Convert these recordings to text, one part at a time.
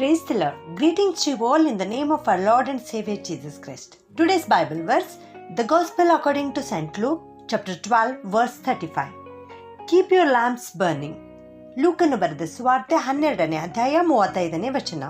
Praise the Lord. Greetings to you all in the name of our Lord and Savior Jesus Christ. Today's Bible verse, the Gospel according to St. Luke, chapter 12, verse 35. Keep your lamps burning. ಲೂಕನು ಬರೆದ ಸುವಾರ್ತೆ ಹನ್ನೆರಡನೇ ಅಧ್ಯಾಯ ಮೂವತ್ತೈದನೇ ವಚನ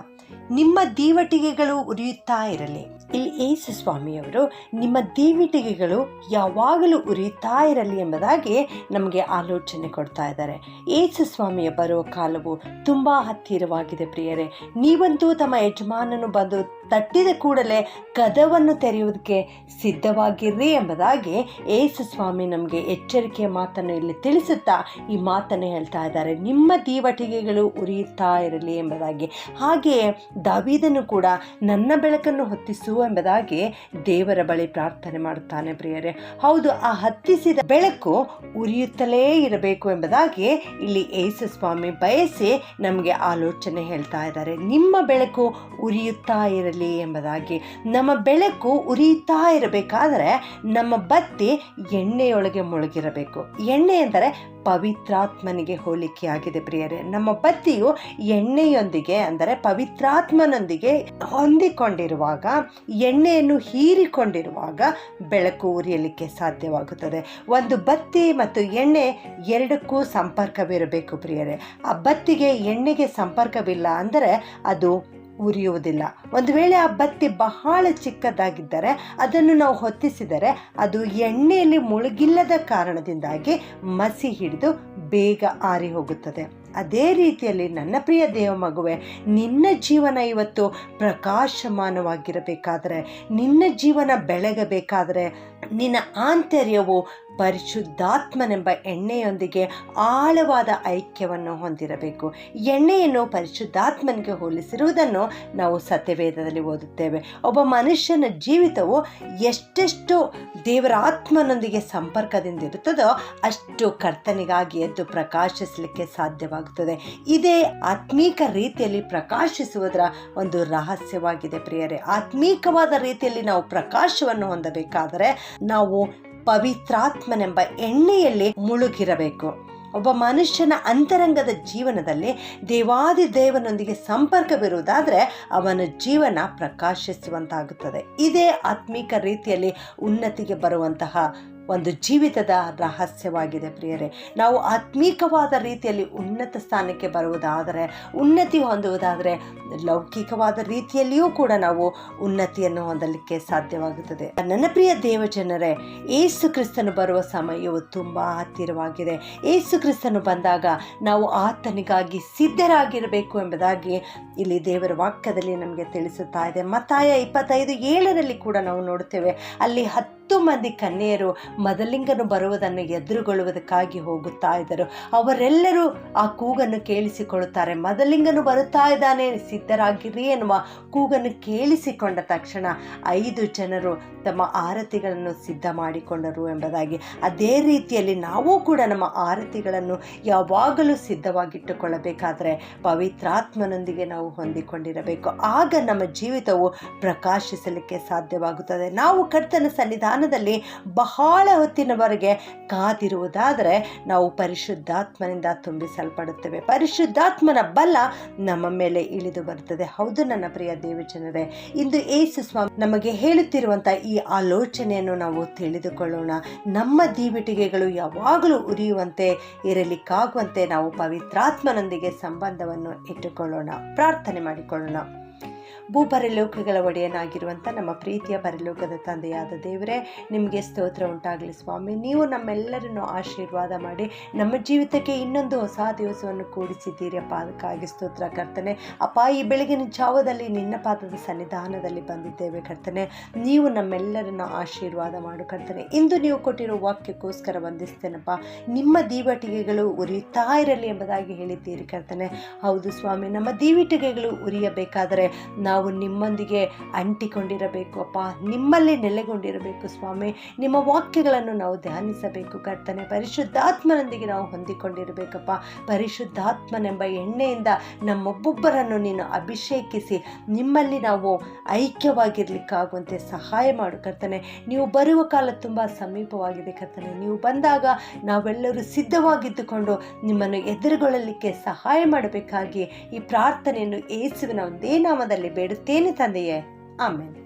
ನಿಮ್ಮ ದೀವಟಿಗೆಗಳು ಉರಿಯುತ್ತಾ ಇರಲಿ. ಇಲ್ಲಿ ಏಸು ಸ್ವಾಮಿಯವರು ನಿಮ್ಮ ದೀವಟಿಗೆಗಳು ಯಾವಾಗಲೂ ಉರಿಯುತ್ತಾ ಇರಲಿ ಎಂಬುದಾಗಿ ನಮಗೆ ಆಲೋಚನೆ ಕೊಡ್ತಾ ಇದ್ದಾರೆ. ಏಸು ಸ್ವಾಮಿಯ ಬರುವ ಕಾಲವು ತುಂಬ ಹತ್ತಿರವಾಗಿದೆ ಪ್ರಿಯರೇ. ನೀವಂತೂ ತಮ್ಮ ಯಜಮಾನನು ಬಂದು ತಟ್ಟಿದ ಕೂಡಲೇ ಕದವನ್ನು ತೆರೆಯುವುದಕ್ಕೆ ಸಿದ್ಧವಾಗಿರ್ರಿ ಎಂಬುದಾಗಿ ಏಸು ಸ್ವಾಮಿ ನಮಗೆ ಎಚ್ಚರಿಕೆಯ ಮಾತನ್ನು ಇಲ್ಲಿ ತಿಳಿಸುತ್ತಾ ಈ ಮಾತನ್ನು ಹೇಳ್ತಾ ಇದ್ದಾರೆ. ನಿಮ್ಮ ದೀವಟಿಗೆಗಳು ಉರಿಯುತ್ತಾ ಇರಲಿ ಎಂಬುದಾಗಿ. ಹಾಗೆಯೇ ದಾವಿದನು ಕೂಡ ನನ್ನ ಬೆಳಕನ್ನು ಹೊತ್ತಿಸು ಎಂಬುದಾಗಿ ದೇವರ ಬಳಿ ಪ್ರಾರ್ಥನೆ ಮಾಡುತ್ತಾನೆ ಪ್ರಿಯರೇ. ಹೌದು, ಆ ಹತ್ತಿಸಿದ ಬೆಳಕು ಉರಿಯುತ್ತಲೇ ಇರಬೇಕು ಎಂಬುದಾಗಿ ಇಲ್ಲಿ ಏಸು ಸ್ವಾಮಿ ಬಯಸಿ ನಮಗೆ ಆಲೋಚನೆ ಹೇಳ್ತಾ ಇದ್ದಾರೆ. ನಿಮ್ಮ ಬೆಳಕು ಉರಿಯುತ್ತಾ ಇರಲಿ ಎಂಬುದಾಗಿ ನಮ್ಮ ಬೆಳಕು ಉರಿತಾ ಇರಬೇಕಾದರೆ ನಮ್ಮ ಬತ್ತಿ ಎಣ್ಣೆಯೊಳಗೆ ಮುಳುಗಿರಬೇಕು. ಎಣ್ಣೆ ಎಂದರೆ ಪವಿತ್ರಾತ್ಮನಿಗೆ ಹೋಲಿಕೆಯಾಗಿದೆ ಪ್ರಿಯರೇ. ನಮ್ಮ ಬತ್ತಿಯು ಎಣ್ಣೆಯೊಂದಿಗೆ ಅಂದರೆ ಪವಿತ್ರಾತ್ಮನೊಂದಿಗೆ ಹೊಂದಿಕೊಂಡಿರುವಾಗ, ಎಣ್ಣೆಯನ್ನು ಹೀರಿಕೊಂಡಿರುವಾಗ ಬೆಳಕು ಉರಿಯಲಿಕ್ಕೆ ಸಾಧ್ಯವಾಗುತ್ತದೆ. ಒಂದು ಬತ್ತಿ ಮತ್ತು ಎಣ್ಣೆ ಎರಡಕ್ಕೂ ಸಂಪರ್ಕವಿರಬೇಕು ಪ್ರಿಯರೇ. ಆ ಬತ್ತಿಗೆ ಎಣ್ಣೆಗೆ ಸಂಪರ್ಕವಿಲ್ಲ ಅಂದರೆ ಅದು ಉರಿಯುವುದಿಲ್ಲ. ಒಂದು ವೇಳೆ ಆ ಬತ್ತಿ ಬಹಳ ಚಿಕ್ಕದಾಗಿದ್ದರೆ ಅದನ್ನು ನಾವು ಹೊತ್ತಿಸಿದರೆ ಅದು ಎಣ್ಣೆಯಲ್ಲಿ ಮುಳುಗಿಲ್ಲದ ಕಾರಣದಿಂದಾಗಿ ಮಸಿ ಹಿಡಿದು ಬೇಗ ಆರಿ ಹೋಗುತ್ತದೆ. ಅದೇ ರೀತಿಯಲ್ಲಿ ನನ್ನ ಪ್ರಿಯ ದೇವ ಮಗುವೆ, ನಿನ್ನ ಜೀವನ ಇವತ್ತು ಪ್ರಕಾಶಮಾನವಾಗಿರಬೇಕಾದರೆ, ನಿನ್ನ ಜೀವನ ಬೆಳಗಬೇಕಾದರೆ, ನಿನ್ನ ಆಂತರ್ಯವು ಪರಿಶುದ್ಧಾತ್ಮನೆಂಬ ಎಣ್ಣೆಯೊಂದಿಗೆ ಆಳವಾದ ಐಕ್ಯವನ್ನು ಹೊಂದಿರಬೇಕು. ಎಣ್ಣೆಯನ್ನು ಪರಿಶುದ್ಧಾತ್ಮನಿಗೆ ಹೋಲಿಸಿರುವುದನ್ನು ನಾವು ಸತ್ಯವೇದದಲ್ಲಿ ಓದುತ್ತೇವೆ. ಒಬ್ಬ ಮನುಷ್ಯನ ಜೀವಿತವು ಎಷ್ಟೆಷ್ಟು ದೇವರ ಆತ್ಮನೊಂದಿಗೆ ಸಂಪರ್ಕದಿಂದ ಇರುತ್ತದೋ ಅಷ್ಟು ಕರ್ತನಿಗಾಗಿ ಎದ್ದು ಪ್ರಕಾಶಿಸಲಿಕ್ಕೆ ಸಾಧ್ಯವಾಗುತ್ತದೆ. ಇದೇ ಆತ್ಮೀಕ ರೀತಿಯಲ್ಲಿ ಪ್ರಕಾಶಿಸುವುದರ ಒಂದು ರಹಸ್ಯವಾಗಿದೆ ಪ್ರಿಯರೇ. ಆತ್ಮೀಕವಾದ ರೀತಿಯಲ್ಲಿ ನಾವು ಪ್ರಕಾಶವನ್ನು ಹೊಂದಬೇಕಾದರೆ ನಾವು ಪವಿತ್ರಾತ್ಮನೆಂಬ ಎಣ್ಣೆಯಲ್ಲಿ ಮುಳುಗಿರಬೇಕು. ಒಬ್ಬ ಮನುಷ್ಯನ ಅಂತರಂಗದ ಜೀವನದಲ್ಲಿ ದೇವಾದಿ ದೇವನೊಂದಿಗೆ ಸಂಪರ್ಕವಿರುವುದಾದರೆ ಅವನ ಜೀವನ ಪ್ರಕಾಶಿಸುವಂತಾಗುತ್ತದೆ. ಇದೇ ಆತ್ಮಿಕ ರೀತಿಯಲ್ಲಿ ಉನ್ನತಿಗೆ ಬರುವಂತಹ ಒಂದು ಜೀವಿತದ ರಹಸ್ಯವಾಗಿದೆ ಪ್ರಿಯರೇ. ನಾವು ಆತ್ಮೀಕವಾದ ರೀತಿಯಲ್ಲಿ ಉನ್ನತ ಸ್ಥಾನಕ್ಕೆ ಬರುವುದಾದರೆ, ಉನ್ನತಿ ಹೊಂದುವುದಾದರೆ, ಲೌಕಿಕವಾದ ರೀತಿಯಲ್ಲಿಯೂ ಕೂಡ ನಾವು ಉನ್ನತಿಯನ್ನು ಹೊಂದಲಿಕ್ಕೆ ಸಾಧ್ಯವಾಗುತ್ತದೆ. ನನ್ನ ಪ್ರಿಯ ದೇವಜನರೇ, ಏಸು ಕ್ರಿಸ್ತನು ಬರುವ ಸಮಯವು ತುಂಬ ಹತ್ತಿರವಾಗಿದೆ. ಏಸು ಕ್ರಿಸ್ತನು ಬಂದಾಗ ನಾವು ಆತನಿಗಾಗಿ ಸಿದ್ಧರಾಗಿರಬೇಕು ಎಂಬುದಾಗಿ ಇಲ್ಲಿ ದೇವರ ವಾಕ್ಯದಲ್ಲಿ ನಮಗೆ ತಿಳಿಸುತ್ತಾ ಇದೆ. ಮತ್ತಾಯ ಇಪ್ಪತ್ತೈದು ಏಳರಲ್ಲಿ ಕೂಡ ನಾವು ನೋಡುತ್ತೇವೆ. ಅಲ್ಲಿ ಹತ್ತು ಮಂದಿ ಕನ್ಯೆಯರು ಮದಲಿಂಗನು ಬರುವುದನ್ನು ಎದುರುಗೊಳ್ಳುವುದಕ್ಕಾಗಿ ಹೋಗುತ್ತಾ ಇದ್ದರು. ಅವರೆಲ್ಲರೂ ಆ ಕೂಗನ್ನು ಕೇಳಿಸಿಕೊಳ್ಳುತ್ತಾರೆ. ಮದಲಿಂಗನು ಬರುತ್ತಾ ಇದ್ದಾನೆ, ಸಿದ್ಧರಾಗಿರಿ ಎನ್ನುವ ಕೂಗನ್ನು ಕೇಳಿಸಿಕೊಂಡ ತಕ್ಷಣ ಐದು ಜನರು ತಮ್ಮ ಆರತಿಗಳನ್ನು ಸಿದ್ಧ ಮಾಡಿಕೊಂಡರು ಎಂಬುದಾಗಿ. ಅದೇ ರೀತಿಯಲ್ಲಿ ನಾವು ಕೂಡ ನಮ್ಮ ಆರತಿಗಳನ್ನು ಯಾವಾಗಲೂ ಸಿದ್ಧವಾಗಿಟ್ಟುಕೊಳ್ಳಬೇಕಾದರೆ ಪವಿತ್ರಾತ್ಮನೊಂದಿಗೆ ನಾವು ಹೊಂದಿಕೊಂಡಿರಬೇಕು. ಆಗ ನಮ್ಮ ಜೀವಿತವು ಪ್ರಕಾಶಿಸಲಿಕ್ಕೆ ಸಾಧ್ಯವಾಗುತ್ತದೆ. ನಾವು ಕರ್ತನ ಸನ್ನಿಧಾನದಲ್ಲಿ ಬಹಳ ಹೊತ್ತಿನವರೆಗೆ ಕಾದಿರುವುದಾದರೆ ನಾವು ಪರಿಶುದ್ಧಾತ್ಮನಿಂದ ತುಂಬಿಸಲ್ಪಡುತ್ತೇವೆ. ಪರಿಶುದ್ಧಾತ್ಮನ ಬಲ ನಮ್ಮ ಮೇಲೆ ಇಳಿದು ಬರುತ್ತದೆ. ಹೌದು ನನ್ನ ಪ್ರಿಯ ದೇವಜನರೇ, ಇಂದು ಏಸು ಸ್ವಾಮಿ ನಮಗೆ ಹೇಳುತ್ತಿರುವಂಥ ಈ ಆಲೋಚನೆಯನ್ನು ನಾವು ತಿಳಿದುಕೊಳ್ಳೋಣ. ನಮ್ಮ ದೀವಿಟಿಗೆಗಳು ಯಾವಾಗಲೂ ಉರಿಯುವಂತೆ, ಇರಲಿಕ್ಕಾಗುವಂತೆ ನಾವು ಪವಿತ್ರಾತ್ಮನೊಂದಿಗೆ ಸಂಬಂಧವನ್ನು ಇಟ್ಟುಕೊಳ್ಳೋಣ. ಪ್ರಾರ್ಥನೆ ಮಾಡಿಕೊಳ್ಳೋಣ. ಭೂಪರಲೋಕಗಳ ಒಡೆಯನಾಗಿರುವಂಥ ನಮ್ಮ ಪ್ರೀತಿಯ ಪರಲೋಕದ ತಂದೆಯಾದ ದೇವರೇ, ನಿಮಗೆ ಸ್ತೋತ್ರ ಉಂಟಾಗಲಿ ಸ್ವಾಮಿ. ನೀವು ನಮ್ಮೆಲ್ಲರನ್ನು ಆಶೀರ್ವಾದ ಮಾಡಿ ನಮ್ಮ ಜೀವಿತಕ್ಕೆ ಇನ್ನೊಂದು ಹೊಸ ದಿವಸವನ್ನು ಕೂಡಿಸಿದ್ದೀರಿ ಅಪ್ಪ ಅದಕ್ಕಾಗಿ ಸ್ತೋತ್ರ ಕರ್ತನೆ. ಅಪ್ಪ, ಈ ಬೆಳಗಿನ ಜಾವದಲ್ಲಿ ನಿನ್ನ ಪಾದದ ಸನ್ನಿಧಾನದಲ್ಲಿ ಬಂದಿದ್ದೇವೆ ಕರ್ತನೆ. ನೀವು ನಮ್ಮೆಲ್ಲರನ್ನು ಆಶೀರ್ವಾದ ಮಾಡು ಕರ್ತನೆ. ಇಂದು ನೀವು ಕೊಟ್ಟಿರೋ ವಾಕ್ಯಕ್ಕೋಸ್ಕರ ವಂದಿಸ್ತೇನಪ್ಪ. ನಿಮ್ಮ ದೀವಟಿಗೆಗಳು ಉರಿಯುತ್ತಾ ಇರಲಿ ಎಂಬುದಾಗಿ ಹೇಳಿದ್ದೀರಿ ಕರ್ತನೆ. ಹೌದು ಸ್ವಾಮಿ, ನಮ್ಮ ದೀವಿಟಿಗೆಗಳು ಉರಿಯಬೇಕಾದರೆ ನಾವು ನಿಮ್ಮೊಂದಿಗೆ ಅಂಟಿಕೊಂಡಿರಬೇಕು, ಅಪ್ಪ. ನಿಮ್ಮಲ್ಲೇ ನೆಲೆಗೊಂಡಿರಬೇಕು, ಸ್ವಾಮಿ. ನಿಮ್ಮ ವಾಕ್ಯಗಳನ್ನು ನಾವು ಧ್ಯಾನಿಸಬೇಕು, ಕರ್ತನೆ. ಪರಿಶುದ್ಧಾತ್ಮನೊಂದಿಗೆ ನಾವು ಹೊಂದಿಕೊಂಡಿರಬೇಕಪ್ಪ. ಪರಿಶುದ್ಧಾತ್ಮನೆಂಬ ಎಣ್ಣೆಯಿಂದ ನಮ್ಮೊಬ್ಬೊಬ್ಬರನ್ನು ನೀನು ಅಭಿಷೇಕಿಸಿ, ನಿಮ್ಮಲ್ಲಿ ನಾವು ಐಕ್ಯವಾಗಿರ್ಲಿಕ್ಕಾಗುವಂತೆ ಸಹಾಯ ಮಾಡು, ಕರ್ತನೆ. ನೀವು ಬರುವ ಕಾಲ ತುಂಬ ಸಮೀಪವಾಗಿದೆ, ಕರ್ತನೆ. ನೀವು ಬಂದಾಗ ನಾವೆಲ್ಲರೂ ಸಿದ್ಧವಾಗಿದ್ದುಕೊಂಡು ನಿಮ್ಮನ್ನು ಎದುರುಗೊಳ್ಳಲಿಕ್ಕೆ ಸಹಾಯ ಮಾಡಬೇಕಾಗಿ ಈ ಪ್ರಾರ್ಥನೆಯನ್ನು ಏಸುವಿನ ಒಂದೇ ನಾಮದಲ್ಲಿ ಬೇಡುತ್ತೇನೆ ತಂದೆಯೇ. ಆಮೇಲೆ